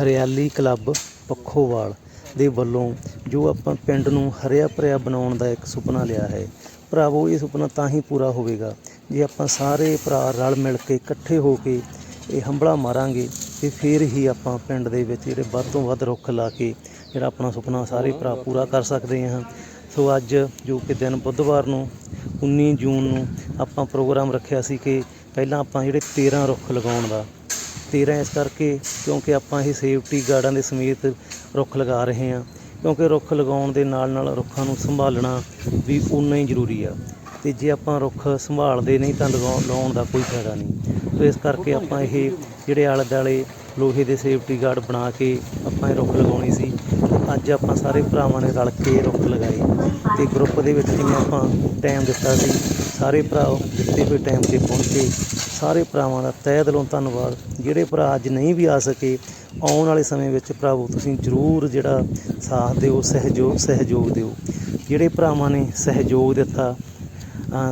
ਹਰਿਆਲੀ ਕਲੱਬ ਪੱਖੋਵਾਲ ਦੇ ਵੱਲੋਂ ਜੋ ਆਪਾਂ ਪਿੰਡ ਨੂੰ ਹਰਿਆ ਭਰਿਆ ਬਣਾਉਣ ਦਾ ਇੱਕ ਸੁਪਨਾ ਲਿਆ ਹੈ। ਭਰਾਵੋ, ਇਹ ਸੁਪਨਾ ਤਾਂ ਹੀ ਪੂਰਾ ਹੋਵੇਗਾ ਜੇ ਆਪਾਂ ਸਾਰੇ ਭਰਾ ਰਲ ਮਿਲ ਕੇ ਇਕੱਠੇ ਹੋ ਕੇ ਇਹ ਹੰਬਲਾ ਮਾਰਾਂਗੇ ਤੇ ਫਿਰ ਹੀ ਆਪਾਂ ਪਿੰਡ ਦੇ ਵਿੱਚ ਜਿਹੜੇ ਵੱਧ ਤੋਂ ਵੱਧ ਰੁੱਖ ਲਾ ਕੇ ਜਿਹੜਾ ਆਪਣਾ ਸੁਪਨਾ ਸਾਰੇ ਭਰਾ ਪੂਰਾ ਕਰ ਸਕਦੇ ਹਾਂ। ਸੋ ਅੱਜ ਜੋ ਕਿ ਦਿਨ ਬੁੱਧਵਾਰ ਨੂੰ 19 ਜੂਨ ਨੂੰ ਆਪਾਂ ਪ੍ਰੋਗਰਾਮ ਰੱਖਿਆ ਸੀ ਕਿ ਪਹਿਲਾਂ ਆਪਾਂ ਜਿਹੜੇ 13 ਰੁੱਖ ਲਗਾਉਣ ਦਾ 13 ਇਸ ਕਰਕੇ ਕਿਉਂਕਿ ਆਪਾਂ ਇਹ ਸੇਫਟੀ ਗਾਰਡਾਂ ਦੇ ਸਮੇਤ ਰੁੱਖ ਲਗਾ ਰਹੇ ਹਾਂ, ਕਿਉਂਕਿ ਰੁੱਖ ਲਗਾਉਣ ਦੇ ਨਾਲ ਨਾਲ ਰੁੱਖਾਂ ਨੂੰ ਸੰਭਾਲਣਾ ਵੀ ਉਨਾ ਹੀ ਜ਼ਰੂਰੀ ਆ। ਤੇ ਜੇ ਆਪਾਂ ਰੁੱਖ ਸੰਭਾਲਦੇ ਨਹੀਂ ਤਾਂ ਲਗਾਉਣ ਲਾਉਣ ਦਾ ਕੋਈ ਫਾਇਦਾ ਨਹੀਂ। ਸੋ ਇਸ ਕਰਕੇ ਆਪਾਂ ਇਹ ਜਿਹੜੇ ਆਲੇ ਦੁਆਲੇ ਲੋਹੇ ਦੇ ਸੇਫਟੀ ਗਾਰਡ ਬਣਾ ਕੇ ਆਪਾਂ ਇਹ ਰੁੱਖ ਲਗਾਉਣੀ ਸੀ। ਅੱਜ ਆਪਾਂ ਸਾਰੇ ਭਰਾਵਾਂ ਨੇ ਰਲ ਕੇ ਰੁੱਖ ਲਗਾਏ। ਤੇ ਗਰੁੱਪ ਦੇ ਵਿੱਚ ਜਿਵੇਂ ਆਪਾਂ ਟਾਈਮ ਦਿੱਤਾ ਸੀ, ਸਾਰੇ ਭਰਾ ਦਿੱਤੇ ਹੋਏ ਟਾਈਮ ਤੇ ਪਹੁੰਚੇ ਸਾਰੇ ਭਰਾਵਾਂ ਦਾ ਤਹਿ ਦਿਲੋਂ ਧੰਨਵਾਦ। ਜਿਹੜੇ ਭਰਾ ਅੱਜ ਨਹੀਂ ਵੀ ਆ ਸਕੇ, ਆਉਣ ਵਾਲੇ ਸਮੇਂ ਵਿੱਚ ਭਰਾਵੋ ਤੁਸੀਂ ਜ਼ਰੂਰ ਜਿਹੜਾ ਸਾਥ ਦਿਓ ਸਹਿਯੋਗ ਸਹਿਯੋਗ ਦਿਓ। ਜਿਹੜੇ ਭਰਾਵਾਂ ਨੇ ਸਹਿਯੋਗ ਦਿੱਤਾ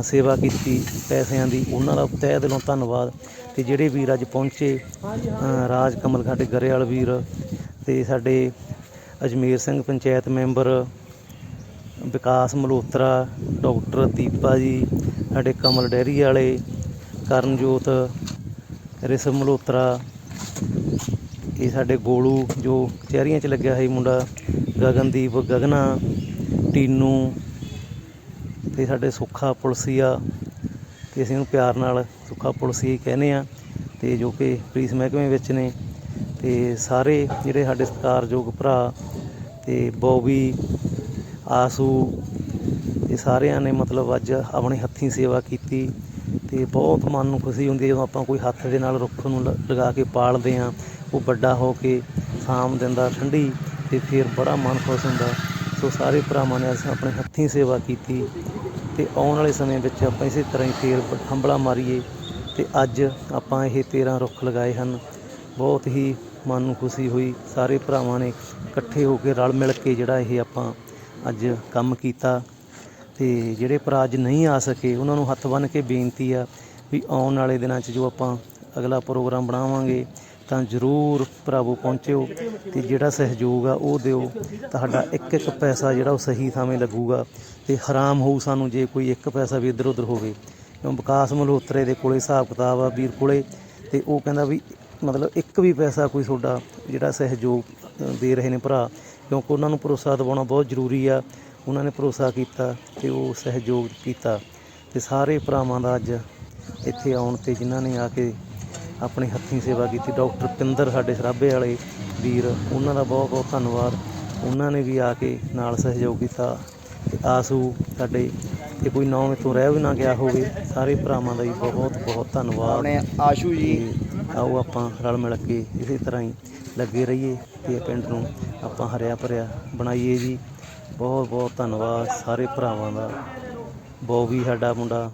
ਸੇਵਾ ਕੀਤੀ ਪੈਸਿਆਂ ਦੀ, ਉਹਨਾਂ ਦਾ ਤਹਿ ਦਿਲੋਂ ਧੰਨਵਾਦ। ਤੇ ਜਿਹੜੇ ਵੀਰ ਅੱਜ ਪਹੁੰਚੇ ਰਾਜ ਕਮਲ ਸਾਡੇ ਗਰੇਵਾਲ ਵੀਰ ਤੇ ਸਾਡੇ ਅਜਮੇਰ ਸਿੰਘ ਪੰਚਾਇਤ ਮੈਂਬਰ, ਵਿਕਾਸ ਮਲਹੋਤਰਾ, ਡਾਕਟਰ ਦੀਪਾ ਜੀ, ਸਾਡੇ ਕਮਲ ਡੈਰੀ ਵਾਲੇ ਕਰਨਜੋਤ ਰਿਸਮ ਮਲਹੋਤਰਾ, ਇਹ ਸਾਡੇ ਗੋਲੂ ਜੋ ਚਹਿਰੀਆਂ 'ਚ ਲੱਗਿਆ ਹੈ ਮੁੰਡਾ, ਗਗਨਦੀਪ ਗਗਨਾ, ਟੀਨੂ, ਤੇ ਸਾਡੇ ਸੁੱਖਾ ਪੁਲਸੀਆ, ਤੇ ਅਸੀਂ ਉਹਨੂੰ ਪਿਆਰ ਨਾਲ ਸੁੱਖਾ ਪੁਲਸੀਆ ਕਹਿੰਦੇ ਆ ਤੇ ਜੋ ਕਿ ਪੁਲਿਸ ਮਹਿਕਮੇ ਵਿੱਚ ਨੇ, ਤੇ ਸਾਰੇ ਜਿਹੜੇ ਸਾਡੇ ਸਤਿਕਾਰਯੋਗ ਭਰਾ, ਤੇ ਬੋਬੀ, ਆਸੂ, ਇਹ ਸਾਰਿਆਂ ਨੇ ਮਤਲਬ ਅੱਜ ਆਪਣੇ ਹੱਥੀਂ ਸੇਵਾ ਕੀਤੀ ਤੇ ਬਹੁਤ ਮਨ ਨੂੰ ਖੁਸ਼ੀ ਹੁੰਦੀ ਹੈ ਜਦੋਂ ਆਪਾਂ ਕੋਈ ਹੱਥ ਦੇ ਨਾਲ ਰੁੱਖ ਨੂੰ ਲ- ਲਗਾ ਕੇ ਪਾਲਦੇ ਹਾਂ, ਉਹ ਵੱਡਾ ਹੋ ਕੇ ਸਾਮ ਦਿੰਦਾ ਠੰਡੀ ਤੇ ਫਿਰ ਬੜਾ ਮਨ ਖੁਸ਼ ਹੁੰਦਾ। ਸੋ ਸਾਰੇ ਭਰਾਵਾਂ ਨੇ ਅਸੀਂ ਆਪਣੇ ਹੱਥੀਂ ਸੇਵਾ ਕੀਤੀ ਤੇ ਆਉਣ ਵਾਲੇ ਸਮੇਂ ਵਿੱਚ ਆਪਾਂ ਇਸੇ ਤਰ੍ਹਾਂ ਹੀ ਫੇਰ ਬ- ਹੰਬਲਾ ਮਾਰੀਏ ਤੇ ਅੱਜ ਆਪਾਂ ਇਹ 13 ਰੁੱਖ ਲਗਾਏ ਹਨ। ਬਹੁਤ ਹੀ ਮਨ ਨੂੰ ਖੁਸ਼ੀ ਹੋਈ, ਸਾਰੇ ਭਰਾਵਾਂ ਨੇ ਇਕੱਠੇ ਹੋ ਕੇ ਰਲ ਮਿਲ ਕੇ ਜਿਹੜਾ ਇਹ ਆਪਾਂ ਅੱਜ ਕੰਮ ਕੀਤਾ। ਤੇ ਜਿਹੜੇ ਭਰਾ ਅੱਜ ਨਹੀਂ ਆ ਸਕੇ, ਉਹਨਾਂ ਨੂੰ ਹੱਥ ਬੰਨ੍ਹ ਕੇ ਬੇਨਤੀ ਆ ਵੀ ਆਉਣ ਵਾਲੇ ਦਿਨਾਂ 'ਚ ਜੋ ਆਪਾਂ ਅਗਲਾ ਪ੍ਰੋਗਰਾਮ ਬਣਾਵਾਂਗੇ, ਤਾਂ ਜ਼ਰੂਰ ਭਰਾਵੋ ਪਹੁੰਚਿਓ ਤੇ ਜਿਹੜਾ ਸਹਿਯੋਗ ਆ ਉਹ ਦਿਓ। ਤੁਹਾਡਾ ਇੱਕ ਇੱਕ ਪੈਸਾ ਜਿਹੜਾ ਉਹ ਸਹੀ ਥਾਵੇਂ ਲੱਗੂਗਾ ਤੇ ਹਰਾਮ ਹੋਊ ਸਾਨੂੰ ਜੇ ਕੋਈ ਇੱਕ ਪੈਸਾ ਵੀ ਇੱਧਰ ਉੱਧਰ ਹੋਵੇ। ਕਿਉਂ ਵਿਕਾਸ ਮਲਹੋਤਰੇ ਦੇ ਕੋਲੇ ਹਿਸਾਬ ਕਿਤਾਬ ਆ ਵੀਰ ਕੋਲੇ ਤੇ ਉਹ ਕਹਿੰਦਾ ਵੀ ਮਤਲਬ ਇੱਕ ਵੀ ਪੈਸਾ ਕੋਈ ਤੁਹਾਡਾ ਜਿਹੜਾ ਸਹਿਯੋਗ ਦੇ ਰਹੇ ਨੇ ਭਰਾ, ਕਿਉਂਕਿ ਉਹਨਾਂ ਨੂੰ ਭਰੋਸਾ ਦਿਵਾਉਣਾ ਬਹੁਤ ਜ਼ਰੂਰੀ ਆ ਉਹਨਾਂ ਨੇ ਭਰੋਸਾ ਕੀਤਾ ਤੇ ਉਹ ਸਹਿਯੋਗ ਕੀਤਾ ਤੇ ਸਾਰੇ ਭਰਾਵਾਂ ਦਾ ਅੱਜ ਇੱਥੇ ਆਉਣ ਤੇ ਜਿਨ੍ਹਾਂ ਨੇ ਆ ਕੇ ਆਪਣੀ ਹੱਥੀਂ ਸੇਵਾ ਕੀਤੀ ਡਾਕਟਰ ਪਿੰਦਰ ਸਾਡੇ ਸਰਾਬੇ ਵਾਲੇ ਵੀਰ ਉਹਨਾਂ ਦਾ ਬਹੁਤ ਬਹੁਤ ਧੰਨਵਾਦ। ਉਹਨਾਂ ਨੇ ਵੀ ਆ ਕੇ ਨਾਲ ਸਹਿਯੋਗ ਕੀਤਾ ਤੇ ਆਸੂ ਸਾਡੇ ਤੇ ਕੋਈ ਨਾਮ ਇਥੋਂ ਰਹਿ ਵੀ ਨਾ ਗਿਆ ਹੋਵੇ ਸਾਰੇ ਭਰਾਵਾਂ ਦਾ ਵੀ ਬਹੁਤ ਬਹੁਤ ਧੰਨਵਾਦ। ਆਪਣੇ ਆਸ਼ੂ ਜੀ। ਤੇ ਆਓ ਆਪਾਂ ਰਲ ਮਿਲ ਕੇ ਇਸੇ ਤਰ੍ਹਾਂ ਹੀ ਲੱਗੇ ਰਹੀਏ ਤੇ ਪਿੰਡ ਨੂੰ ਆਪਾਂ ਹਰਿਆ ਭਰਿਆ ਬਣਾਈਏ ਜੀ। ਬਹੁਤ ਬਹੁਤ ਧੰਨਵਾਦ ਸਾਰੇ ਭਰਾਵਾਂ ਦਾ। ਬੋਬੀ ਸਾਡਾ ਮੁੰਡਾ।